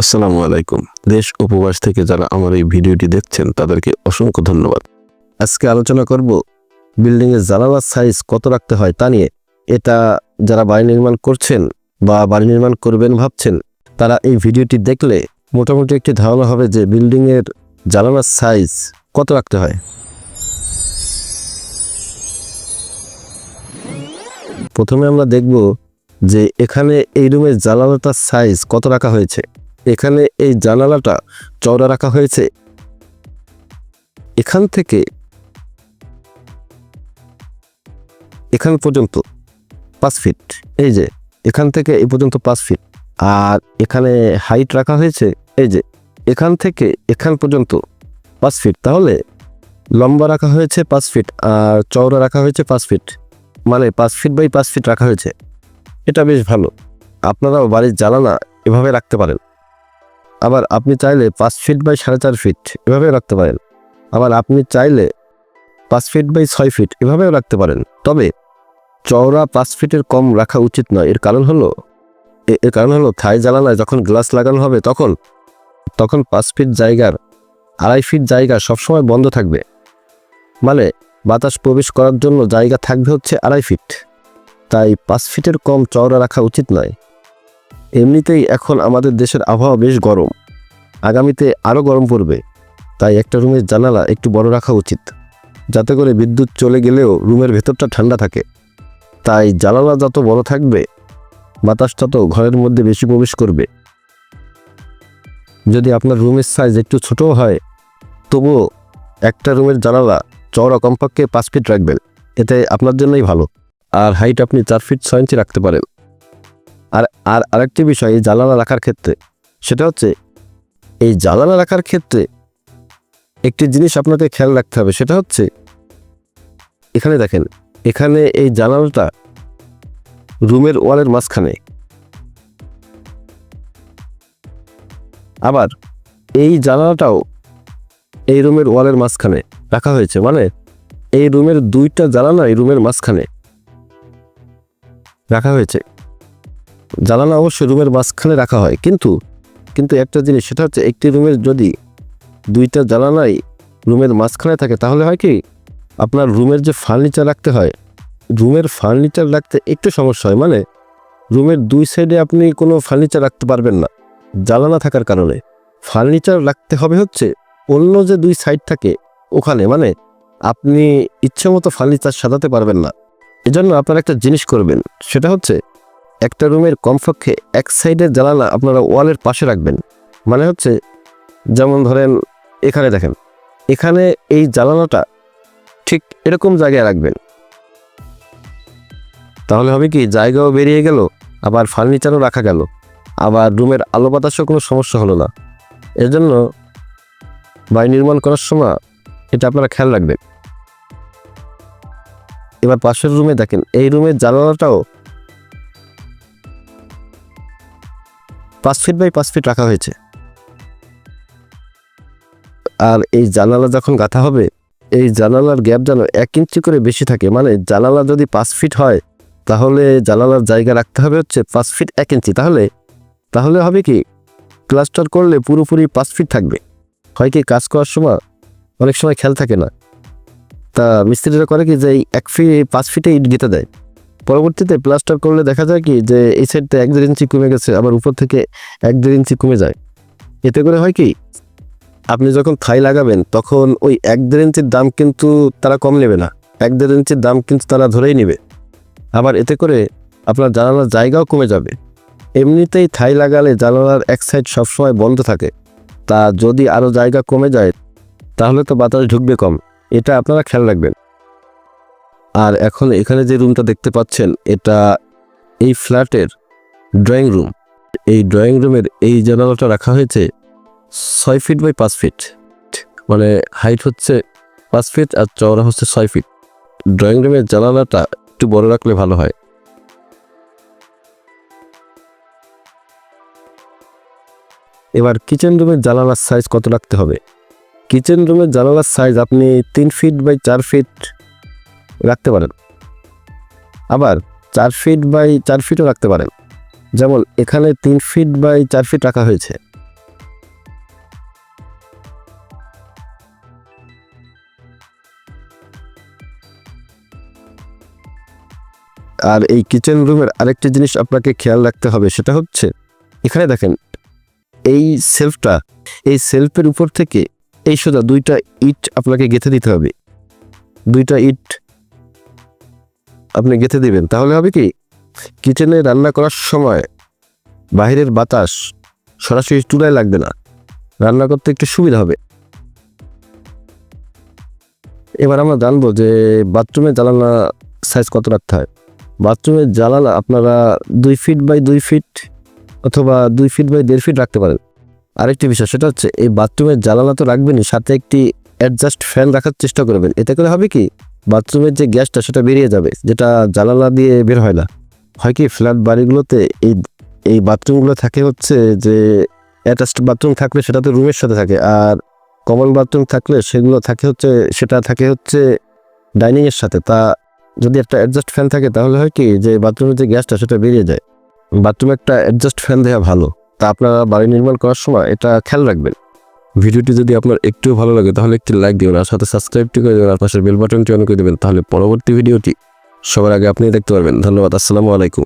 আসসালামু আলাইকুম। দেশ উপবাস থেকে যারা আমার এই ভিডিওটি দেখছেন, তাদেরকে অসংখ্য ধন্যবাদ। আজকে আলোচনা করব বিল্ডিং এর জানালার সাইজ কত রাখতে হয় তা নিয়ে। এটা যারা বাড়ি নির্মাণ করছেন বা বাড়ি নির্মাণ করবেন ভাবছেন, তারা এই ভিডিওটি দেখলে মোটামুটি একটি ধারণা হবে যে বিল্ডিং এর জানালার সাইজ কত রাখতে হয়। প্রথমে আমরা দেখব যে এখানে এই রুমের জানালাটার সাইজ কত রাখা হয়েছে। এখানে এই জানালাটা চওড়া রাখা হয়েছে। এখান থেকে এখান পর্যন্ত পাঁচ ফিট এই যে, এখান থেকে এই পর্যন্ত পাঁচ ফিট আর এখানে হাইট রাখা হয়েছে, এই যে, এখান থেকে এখান পর্যন্ত পাঁচ ফিট তাহলে লম্বা রাখা হয়েছে পাঁচ ফিট আর চওড়া রাখা হয়েছে পাঁচ ফিট মানে পাঁচ ফিট বাই পাঁচ ফিট রাখা হয়েছে। এটা বেশ ভালো। আপনারাও বাড়ির জানালা এভাবে রাখতে পারেন। আবার আপনি চাইলে পাঁচ ফিট বাই সাড়ে চার ফিট এভাবেও রাখতে পারেন। আবার আপনি চাইলে পাঁচ ফিট বাই ছয় ফিট এভাবেও রাখতে পারেন। তবে চওড়া পাঁচ ফিটের কম রাখা উচিত নয়। এর কারণ হলো এর কারণ হলো থাই জ্বালানায় যখন গ্লাস লাগানো হবে তখন তখন পাঁচ ফিট জায়গার, আড়াই ফিট জায়গা সবসময় বন্ধ থাকবে। মানে বাতাস প্রবেশ করার জন্য জায়গা থাকবে হচ্ছে আড়াই ফিট তাই পাঁচ ফিটের কম চওড়া রাখা উচিত নয়। এমনিতেই এখন আমাদের দেশের আবহাওয়া বেশ গরম। আগামীতে আরও গরম পড়বে। তাই একটা রুমের জানালা একটু বড় রাখা উচিত। যাতে করে বিদ্যুৎ চলে গেলেও রুমের ভেতরটা ঠান্ডা থাকে। তাই জানালা যত বড় থাকবে, বাতাস তত ঘরের মধ্যে বেশি প্রবেশ করবে। যদি আপনার রুমের সাইজ একটু ছোটও হয়, তবুও একটা রুমের জানালা চওড়া কমপক্ষে পাঁচ ফিট রাখবেন। এতে আপনার জন্যই ভালো। আর হাইট আপনি চার ফিট ছয় ইঞ্চি রাখতে পারেন। আর আর আরেকটি বিষয়, এই জানালা রাখার ক্ষেত্রে। সেটা হচ্ছে, এই জানালা রাখার ক্ষেত্রে একটি জিনিস আপনাকে খেয়াল রাখতে হবে, সেটা হচ্ছে, এখানে দেখেন, এখানে এই জানালাটা রুমের ওয়ালের মাঝখানে। আবার এই জানালাটাও এই রুমের ওয়ালের মাঝখানে রাখা হয়েছে মানে এই রুমের দুইটা জানালা এই রুমের মাঝখানে রাখা হয়েছে। জানালা অবশ্যই রুমের মাঝখানে রাখা হয়। কিন্তু কিন্তু একটা জিনিস, সেটা হচ্ছে একটি রুমের যদি দুইটা জানালাই রুমের মাঝখানে থাকে, তাহলে হয় কি, আপনার রুমের যে ফার্নিচার রাখতে হয়, রুমের ফার্নিচার রাখতে একটু সমস্যা হয়। মানে রুমের দুই সাইডে আপনি কোনো ফার্নিচার রাখতে পারবেন না, জানালা থাকার কারণে। ফার্নিচার রাখতে হবে হচ্ছে অন্য যে দুই সাইড থাকে ওখানে। মানে আপনি ইচ্ছে মতো ফার্নিচার সাজাতে পারবেন না। এজন্য আপনারা একটা জিনিস করবেন, সেটা হচ্ছে একটা রুমের কমপক্ষে এক সাইডের জানালা আপনারা ওয়ালের পাশে রাখবেন। মানে হচ্ছে, যেমন ধরেন, এখানে দেখেন, এখানে এই জানালাটা ঠিক এরকম জায়গায় রাখবেন। তাহলে হবে কি, জায়গাও বেরিয়ে গেল, আবার ফার্নিচারও রাখা গেল, আবার রুমের আলো বাতাসও কোনো সমস্যা হলো না। এর জন্য বাড়ি নির্মাণ করার সময় এটা আপনারা খেয়াল রাখবেন। এবার পাশের রুমে দেখেন, এই রুমের জানালাটাও পাঁচ ফিট বাই পাঁচ ফিট রাখা হয়েছে। আর এই জানালা যখন গাঁথা হবে, এই জানালার গ্যাপ যেন এক ইঞ্চি করে বেশি থাকে। মানে জানালা যদি পাঁচ ফিট হয়, তাহলে জানালার জায়গা রাখতে হবে হচ্ছে পাঁচ ফিট এক ইঞ্চি। তাহলে তাহলে হবে কি, প্লাস্টার করলে পুরোপুরি পাঁচ ফিট থাকবে। হয় কি, কাজ করার সময় অনেক সময় খেয়াল থাকে না। তা মিস্ত্রিরা করে কি যে এক ফিট পাঁচ ফিটে ইট গেঁথে দেয়। পরবর্তীতে প্লাস্টার করলে দেখা যায় কি যে এই সাইডটা এক দেড় ইঞ্চি কমে গেছে, আবার উপর থেকে এক দেড় ইঞ্চি কমে যায়। এতে করে হয় কি, আপনি যখন থাই লাগাবেন, তখন ওই এক দেড় ইঞ্চির দাম কিন্তু তারা কম নেবে না। এক দেড় ইঞ্চির দাম কিন্তু তারা ধরেই নেবে। আবার এতে করে আপনার জানালার জায়গাও কমে যাবে। এমনিতেই থাই লাগালে জানালার এক সাইড সবসময় বন্ধ থাকে। তা যদি আরও জায়গা কমে যায়, তাহলে তো বাতাস ঢুকবে কম। এটা আপনারা খেয়াল রাখবেন। আর এখন এখানে যে রুমটা দেখতে পাচ্ছেন, এটা এই ফ্ল্যাটের ড্রয়িং রুম এই ড্রয়িং রুমের এই জানালাটা রাখা হয়েছে ছয় ফিট বাই পাঁচ ফিট মানে হাইট হচ্ছে পাঁচ ফিট আর চওড়া হচ্ছে ছয় ফিট ড্রয়িং রুমের জানালাটা একটু বড় রাখলে ভালো হয়। এবার কিচেন রুমের জানালার সাইজ কত রাখতে হবে? কিচেন রুমের জানালার সাইজ আপনি তিন ফিট বাই চার ফিট রাখতে পারেন। আবার চার ফিট বাই চার ফিটও রাখতে পারেন। যেমন এখানে তিন ফিট বাই চার ফিট রাখা হয়েছে। আর এই কিচেন রুমের আরেকটি জিনিস আপনাকে খেয়াল রাখতে হবে, সেটা হচ্ছে, এখানে দেখেন, এই সেলফটা এই সেলফের উপর থেকে এই সোজা দুইটা ইট আপনাকে গেঁথে দিতে হবে। দুইটা ইট আপনি গেঁথে দিবেন, তাহলে হবে কি? কিচেনে রান্না করার সময় বাইরের বাতাস সরাসরি চুলায় লাগবে না। রান্না করতে একটু সুবিধা হবে। এবার আমরা জানব যে বাথরুমের জানালা সাইজ কত রাখতে হয়? বাথরুমের জানালা আপনারা দুই ফিট বাই দুই ফিট অথবা দুই ফিট বাই দেড় ফিট রাখতে পারেন। আরেকটি বিষয়, সেটা হচ্ছে এই বাথরুমের জানালা তো রাখবেনই, সাথে একটি অ্যাডজাস্ট ফ্যান রাখার চেষ্টা করবেন। এতে করে হবে কি? বাথরুমের যে গ্যাসটা, সেটা বেরিয়ে যাবে, যেটা জানালা দিয়ে বের হয় না। হয় কি, ফ্ল্যাট বাড়িগুলোতে এই এই বাথরুমগুলো থাকে হচ্ছে যে অ্যাটাচড বাথরুম থাকলে সেটা তো রুমের সাথে থাকে, আর কমন বাথরুম থাকলে সেগুলো থাকে হচ্ছে, সেটা থাকে হচ্ছে ডাইনিংয়ের সাথে। তা যদি একটা অ্যাডজাস্ট ফ্যান থাকে, তাহলে হয় কি, যে বাথরুমের যে গ্যাসটা, সেটা বেরিয়ে যায়। বাথরুমে একটা অ্যাডজাস্ট ফ্যান দেওয়া ভালো। তা আপনারা বাড়ি নির্মাণ করার সময় এটা খেয়াল রাখবেন। ভিডিওটি যদি আপনার একটু ভালো লাগে, তাহলে একটি লাইক দিবেন আর সাথে সাবস্ক্রাইবটি করে দেবেন আর পাশের বেল বাটনটি অন করে দেবেন, তাহলে পরবর্তী ভিডিওটি সবার আগে আপনি দেখতে পারবেন। ধন্যবাদ, আসসালামু আলাইকুম।